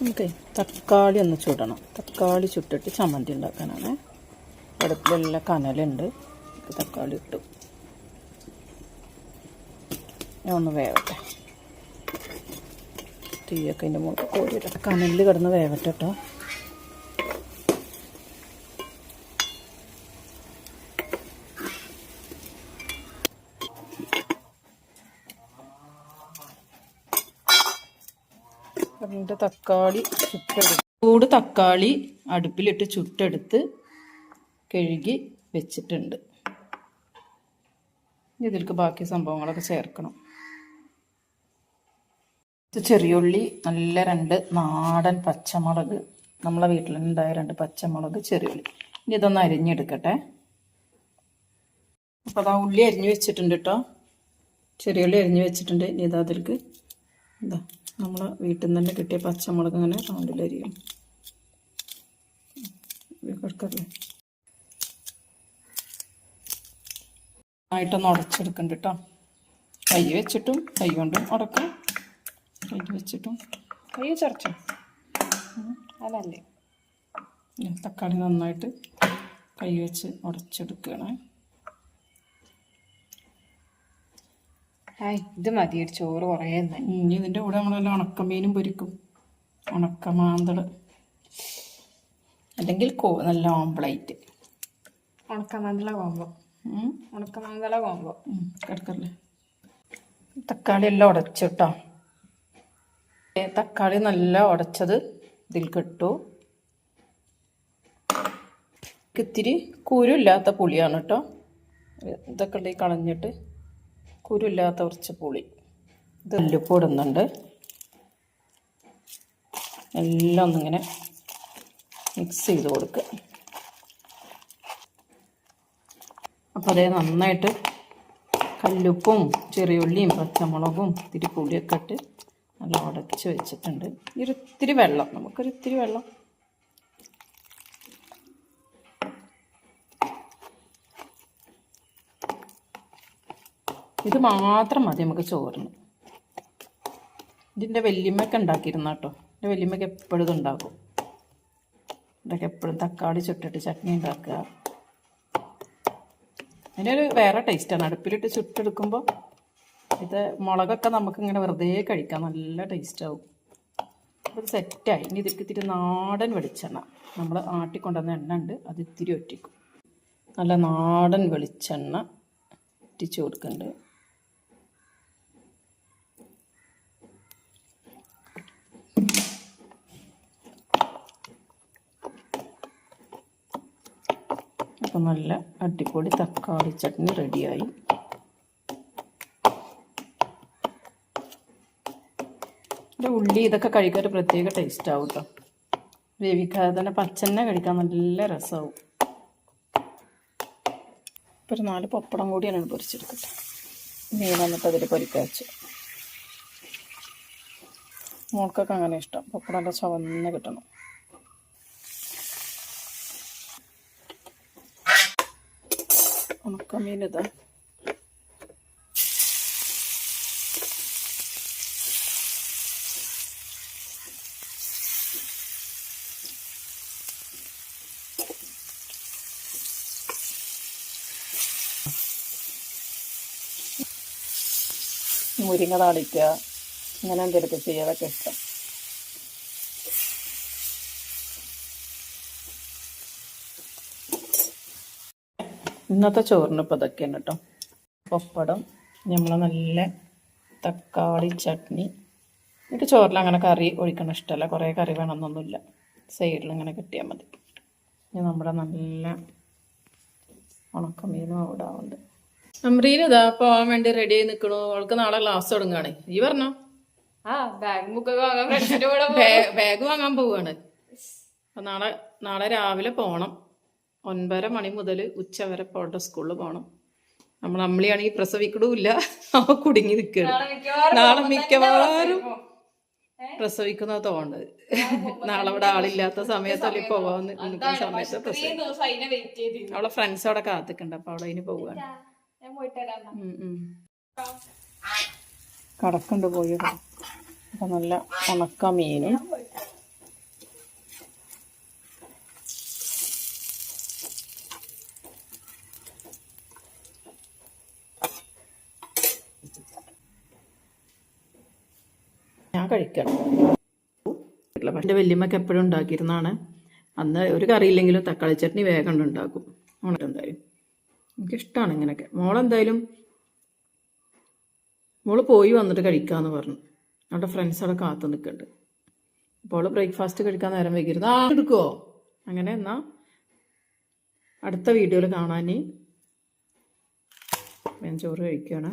നമുക്ക് തക്കാളി ഒന്ന് ചുടണം. തക്കാളി ചുട്ടിട്ട് ചമ്മന്തി ഉണ്ടാക്കാനാണ്. അടുപ്പിലെല്ലാം കനലുണ്ട്. തക്കാളി ഇട്ടു. ഞാൻ ഒന്ന് വേവട്ടെ. തീയൊക്കെ അതിന്റെ മുകളിൽ കോരിയിട്ടെ കനലിൽ കിടന്ന് വേവട്ടെ കേട്ടോ അതിന്റെ തക്കാളി ചുട്ടെടുത്ത് ചൂട് തക്കാളി അടുപ്പിലിട്ട് ചുട്ടെടുത്ത് കഴുകി വെച്ചിട്ടുണ്ട്. ഇതിലേക്ക് ബാക്കി സംഭവങ്ങളൊക്കെ ചേർക്കണം. ചെറിയുള്ളി നല്ല രണ്ട് നാടൻ പച്ചമുളക്. നമ്മളെ വീട്ടിലുണ്ടായ രണ്ട് പച്ചമുളക് ചെറിയുള്ളി ഇനി ഇതൊന്ന് അരിഞ്ഞെടുക്കട്ടെ. അപ്പോൾ അതാ ഉള്ളി അരിഞ്ഞു വെച്ചിട്ടുണ്ട് കേട്ടോ ചെറിയുള്ളി അരിഞ്ഞു വെച്ചിട്ടുണ്ട്. ഇനി ഇതാ അതിലേക്ക് എന്താ നമ്മളെ വീട്ടിൽ നിന്ന് തന്നെ കിട്ടിയ പച്ചമുളക് ഇങ്ങനെ റൗണ്ടിലരിയും. കിടക്കല്ലേ? ആയിട്ടൊന്ന് ഉടച്ചെടുക്കണ്ട കേട്ടോ. കൈ വെച്ചിട്ടും കൈ കൊണ്ടും ഉടക്കാം. കൈ വെച്ചിട്ടും. കൈ ചറച്ചോ? അതല്ലേ. തക്കാളി നന്നായിട്ട് കൈ വെച്ച് ഉടച്ചെടുക്കുകയാണ്. ഇത് മതി ഒരു ചോറ് കുറേ ഇനി ഇതിന്റെ കൂടെ നമ്മളെല്ലാം ഉണക്കമീനും പൊരിക്കും. ഉണക്കമാന്തൾ അല്ലെങ്കിൽ കോ നല്ല ഓംപ്ലൈറ്റ്. ഉണക്കമാന്തള കോമ്പോ ഉണക്കമാന്തള കോമ്പോ കിടക്കല്ലേ. തക്കാളി എല്ലാം ഉടച്ചിട്ടോ തക്കാളി നല്ല ഉടച്ചത് ഇതിൽ കിട്ടു. ഇത്തിരി കുരുമില്ലാത്ത പുളിയാണ് കേട്ടോ ഇതൊക്കെ ഉണ്ടെങ്കിൽ കളഞ്ഞിട്ട്. കുരുമില്ലാത്ത കുറച്ച് പുളി. ഇത് ഉല്ലുപ്പ് ഇടുന്നുണ്ട്. എല്ലാം ഒന്നിങ്ങനെ മിക്സ് ചെയ്ത് കൊടുക്കുക. അപ്പോൾ അതേ നന്നായിട്ട് കല്ലുപ്പും ചെറിയുള്ളിയും പച്ചമുളകും ഇത്തിരി പുളിയൊക്കെ ഇട്ട് നല്ല ഉടച്ച് വെച്ചിട്ടുണ്ട്. ഇത്തിരി വെള്ളം നമുക്കൊരിത്തിരി വെള്ളം ഇത് മാത്രം മതി നമുക്ക് ചോറിന്. ഇതിന്റെ വല്യമ്മയൊക്കെ ഉണ്ടാക്കിയിരുന്ന കേട്ടോ എന്റെ വല്യമ്മയ്ക്ക് എപ്പോഴും ഇതുണ്ടാക്കും ഇതൊക്കെ എപ്പോഴും തക്കാളി ചുട്ടിട്ട് ചട്നി ഉണ്ടാക്കുക. അതിനൊരു വേറെ ടേസ്റ്റാണ് അടുപ്പിലിട്ട് ചുട്ടെടുക്കുമ്പോൾ ഇത് മുളകൊക്കെ നമുക്ക് ഇങ്ങനെ വെറുതെ കഴിക്കാം. നല്ല ടേസ്റ്റ് ആവും. അപ്പോൾ സെറ്റായി ഇനി ഇതിലേക്ക് ഇത്തിരി നാടൻ വെളിച്ചെണ്ണ. നമ്മൾ ആട്ടിക്കൊണ്ടുവന്ന എണ്ണ ഉണ്ട്. അത് ഇത്തിരി ഒറ്റിക്കും. നല്ല നാടൻ വെളിച്ചെണ്ണ ഇറ്റിച്ച് കൊടുക്കുന്നുണ്ട്. അപ്പോൾ നല്ല അടിപൊളി തക്കാളി ചട്നി റെഡിയായി. ഉള്ളി ഇതൊക്കെ കഴിക്കാൻ ഒരു പ്രത്യേക ടേസ്റ്റ് ആവും കേട്ടോ വേവിക്കാതെ തന്നെ പച്ചന്നെ കഴിക്കാൻ നല്ല രസമാവും ഇപ്പോൾ ഒരു നാല് പപ്പടം കൂടിയാണ് പൊരിച്ചെടുക്കട്ടെ. നീ വന്നിട്ട് അതിൽ പൊരിക്കാച്ചു മോൾക്കൊക്കെ അങ്ങനെ ഇഷ്ടം. പപ്പടം ചവന്ന് കിട്ടണം. ഉണക്കമീൻ ഇതാ മുരിങ്ങ താളിക്കുക. അങ്ങനെ എന്തെങ്കിലുമൊക്കെ ചെയ്യാതൊക്കെ ഇഷ്ടം. ഇന്നത്തെ ചോറിന് ഇപ്പോൾ ഇതൊക്കെയാണ് കേട്ടോ പപ്പടം നമ്മൾ നല്ല തക്കാളി ചട്നി. എനിക്ക് ചോറിൽ അങ്ങനെ കറി ഒഴിക്കണം ഇഷ്ടമല്ല കുറേ കറി വേണമെന്നൊന്നുമില്ല സൈഡിൽ ഇങ്ങനെ കിട്ടിയാൽ മതി. ഇനി നമ്മുടെ നല്ല ഉണക്കമീനും അവിടെ ആവുന്നുണ്ട് അമ്രീൻ പോവാൻ വേണ്ടി റെഡി ആയി നിൽക്കണു അവൾക്ക് നാളെ ക്ലാസ് തുടങ്ങുകയാണ് ഈ പറഞ്ഞോ? ബാഗ് വാങ്ങാൻ പോവാണ്. അപ്പൊ നാളെ നാളെ രാവിലെ പോകണം ഒൻപതര മണി മുതൽ ഉച്ച വരെ പോകേണ്ട സ്കൂളിൽ പോകണം. നമ്മൾ അമ്മിളിയാണെങ്കിൽ പ്രസവിക്കണമില്ല അവ കുടുങ്ങി നിൽക്കുകയാണ്. നാളെ മിക്കവാറും പ്രസവിക്കുന്ന തോന്നുന്നത് നാളെ അവിടെ ആളില്ലാത്ത സമയത്ത് അല്ലെങ്കിൽ പോവാന്ന് നിൽക്കുന്ന സമയത്ത് പ്രസവിക്കും അവളെ ഫ്രണ്ട്സ് അവിടെ കാത്തിക്കണ്ട. അപ്പൊ അവിടെ അതിന് പോവാണ്. കടക്കുണ്ട് പോയത് അപ്പൊ നല്ല ഉണക്ക മീനും. ഞാൻ കഴിക്കണം എന്റെ വല്യമ്മക്ക് എപ്പോഴും ഉണ്ടാക്കിയിരുന്നാണ്. അന്ന് ഒരു കറിയില്ലെങ്കിലും തക്കാളി ചട്നി വേഗം ഉണ്ടാക്കും. മോളെന്തായാലും എനിക്കിഷ്ടമാണ് ഇങ്ങനെയൊക്കെ മോളെന്തായാലും മോൾ പോയി വന്നിട്ട് കഴിക്കാമെന്ന് പറഞ്ഞു. അവിടെ ഫ്രണ്ട്സ് അവിടെ കാത്തു നിൽക്കുന്നുണ്ട്. അപ്പോൾ അവൾ ബ്രേക്ക്ഫാസ്റ്റ് കഴിക്കാൻ നേരം വൈകിരുന്നു ആ എടുക്കുമോ അങ്ങനെ എന്നാൽ അടുത്ത വീഡിയോയിൽ കാണാൻ ഞാൻ ചോറ് കഴിക്കുകയാണ്.